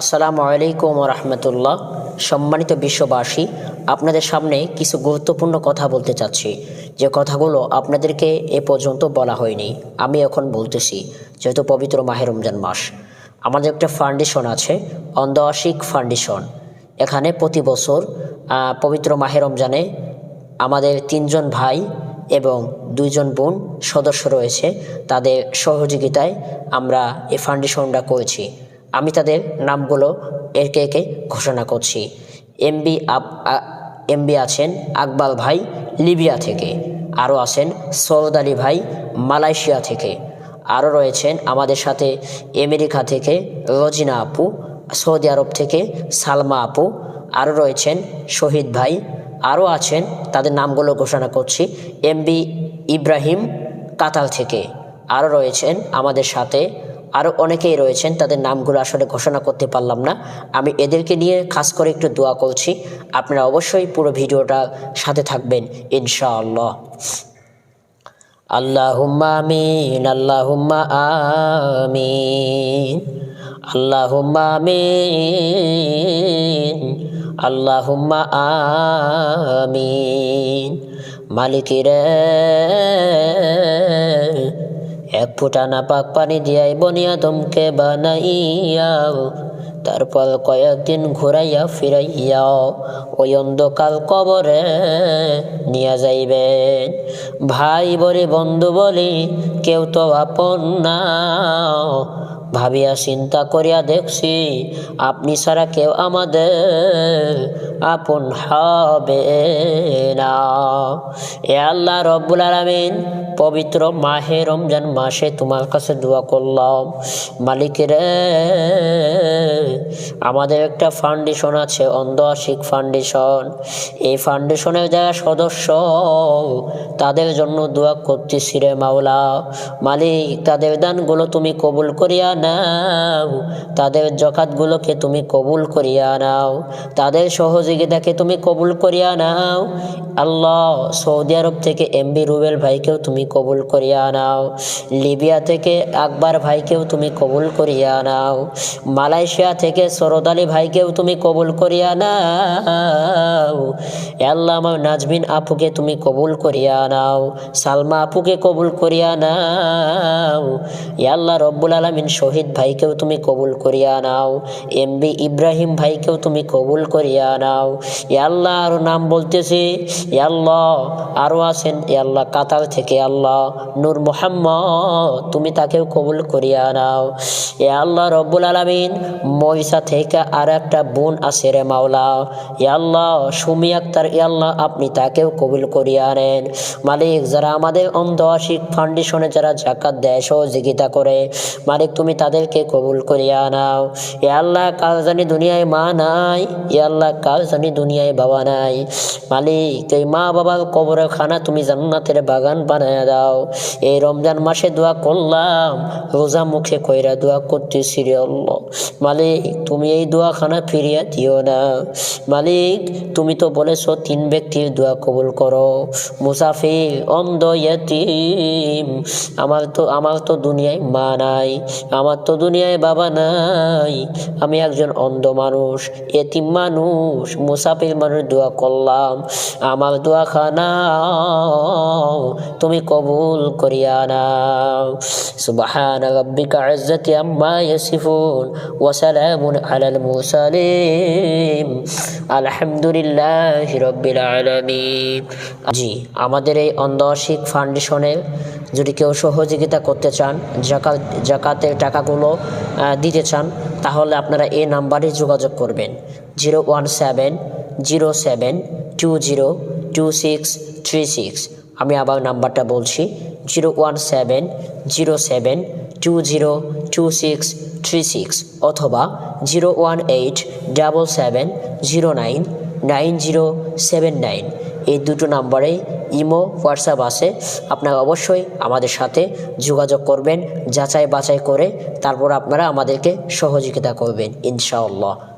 আসসালামু আলাইকুম রহমতুল্লাহ। সম্মানিত বিশ্ববাসী, আপনাদের সামনে কিছু গুরুত্বপূর্ণ কথা বলতে চাচ্ছি। যে কথাগুলো আপনাদেরকে এ পর্যন্ত বলা হয়নি, আমি এখন বলতেছি, যেহেতু পবিত্র মাহে রমজান মাস। আমাদের একটা ফাউন্ডেশন আছে অন্ধ আশিক ফাউন্ডেশন। এখানে প্রতি বছর পবিত্র মাহে রমজানে আমাদের তিনজন ভাই এবং দুইজন বোন সদস্য রয়েছে। তাদের সহযোগিতায় আমরা এই ফাউন্ডেশনটা করেছি। আমি তাদের নামগুলো একে একে ঘোষণা করছি। এমবি এমবি আছেন আকবাল ভাই লিবিয়া থেকে। আরও আছেন সৌদ আলী ভাই মালয়েশিয়া থেকে। আরও রয়েছেন আমাদের সাথে আমেরিকা থেকে রজিনা আপু, সৌদি আরব থেকে সালমা আপু। আরও রয়েছেন শহীদ ভাই। আরও আছেন, তাদের নামগুলো ঘোষণা করছি এমবি ইব্রাহিম কাতাল থেকে। আরও রয়েছেন আমাদের সাথে আরও অনেকেই রয়েছেন, তাদের নামগুলো আসলে ঘোষণা করতে পারলাম না। আমি এদেরকে নিয়ে খাস করে একটু দোয়া করছি। আপনারা অবশ্যই পুরো ভিডিওটা সাথে থাকবেন, ইনশাআল্লাহ। আল্লাহুম্মা আমিন আল্লাহুম্মা আমিন আল্লাহুম্মা আমিন আল্লাহুম্মা আমিন। মালিকিরে এক ফুটা পাক পানি দিয়াই বনিয়া দমকে বানাইয়াও। তারপর কয়েকদিন ঘুরাইয়া ফিরাইয়াও। ওই অন্ধকাল কবরে নিয়ে যাইবেন। ভাই বলি বন্ধু বলি কেউ তো আপন না ভাবিয়া চিন্তা করিয়া দেখছি, আপনি ছাড়া কেউ আমাদের আপন হবে না। এ আল্লাহ রব্বুল আলমিন পবিত্র মাহে রমজান মাসে তোমার কাছে দোয়া করলাম। মালিকের, আমাদের একটা ফাউন্ডেশন আছে অন্ধ আশিক ফাউন্ডেশন এই ফাউন্ডেশনের যারা সদস্য, তাদের জন্য দোয়া করতেছি রে মাওলা। মালিক, তাদের দানগুলো তুমি কবুল করিয়া নাও। তাদের জকাতগুলোকে তুমি কবুল করিয়া নাও। তাদের সহযোগিতাকে তুমি কবুল করিয়া নাও। আল্লাহ সৌদি আরব থেকে এমবি রুবেল ভাইকেও তুমি কবুল করিয়া নাও। লিবিয়া থেকে আকবর ভাইকেও তুমি কবুল করিয়া নাও। মালয়েশিয়া থেকে সরদ আলী ভাইকেও তুমি কবুল করিয়া নাও। আমার নাজমিন আপুকে তুমি কবুল করিয়া নাও। সালমা আপুকে কবুল করিয়া নাও। আল্লাহ রব্বুল আলমিন শহীদ ভাইকেও তুমি কবুল করিয়া নাও। এমবি ইব্রাহিম ভাইকেও তুমি কবুল করিয়া নাও। এ আল্লাহ আরও নাম বলতেছি আল্লাহ আরও আছেন আল্লাহ কাতার থেকে আল্লাহ নূর মোহাম্মদ, তুমি তাকেও কবুল করিয়া নাও। এ আল্লাহ রব্বুল আলমিন মহিষা থেকে আর একটা বোন আছে রে মাওলা। আল্লাহ সুমি আক্তার আল্লাহ আপনি তাকেও কবুল করিয়া নেন। মালিক, যারা আমাদের অন্ধ আশিক ফাউন্ডেশনে যারা জাকাত দেয়, সহযোগিতা করে, মালিক, তুমি তাদেরকে কবুল করিয়া নাও। এ আল্লাহ কাল জানি দুনিয়ায় মা নাই, এ আল্লাহ কাল জানি দুনিয়ায় বাবা নাই। মালিক, এই মা বাবার কবর খানা তুমি জান্নাতের বাগান বানায় দাও। এই রমজান মাসে দোয়া করলাম, রোজা মুখে কইরা দোয়া করতেছি রে আল্লাহ। মালিক, তুমি এই দোয়াখানা ফিরিয়ে দিও না। মালিক, তুমি তো বলেছ তিন ব্যক্তির দোয়া কবুল করো। মুসাফির, অন্ধ ইয়তিম, আমার তো আমার তো দুনিয়ায় মা নাই, আমার তো দুনিয়ায় বাবা নাই। আমি একজন অন্ধ মানুষ, এতিম মানুষ মুসাফির মানুষ দোয়া করলাম। আমার দোয়াখানা তুমি কবুল করিয়া নাও। সুবহান রাব্বিকা ইজ্জাতি আম্মা ইয়াসিফুন ওয়া সালামুন আলাল মুরসালিন। আলহামদুলিল্লাহি রাব্বিল আলামিন। জি, আমাদের এই অন্ধশিক ফাউন্ডেশনের যদি কেউ সহযোগিতা করতে চান, জাকাত জাকাতের টাকাগুলো দিতে চান তাহলে আপনারা এই নাম্বারে যোগাযোগ করবেন। Zero one seven zero seven two zero two six three six. আমি আবার নাম্বারটা বলছি, zero one seven zero seven two zero two six three six অথবা zero one eight double seven zero nine nine zero seven nine. এই দুটো নাম্বারে imo, WhatsApp আছে। আপনারা অবশ্যই আমাদের সাথে যোগাযোগ করবেন যাচাই বাছাই করে তারপর আপনারা আমাদেরকে সহযোগিতা করবেন, ইনশাআল্লাহ।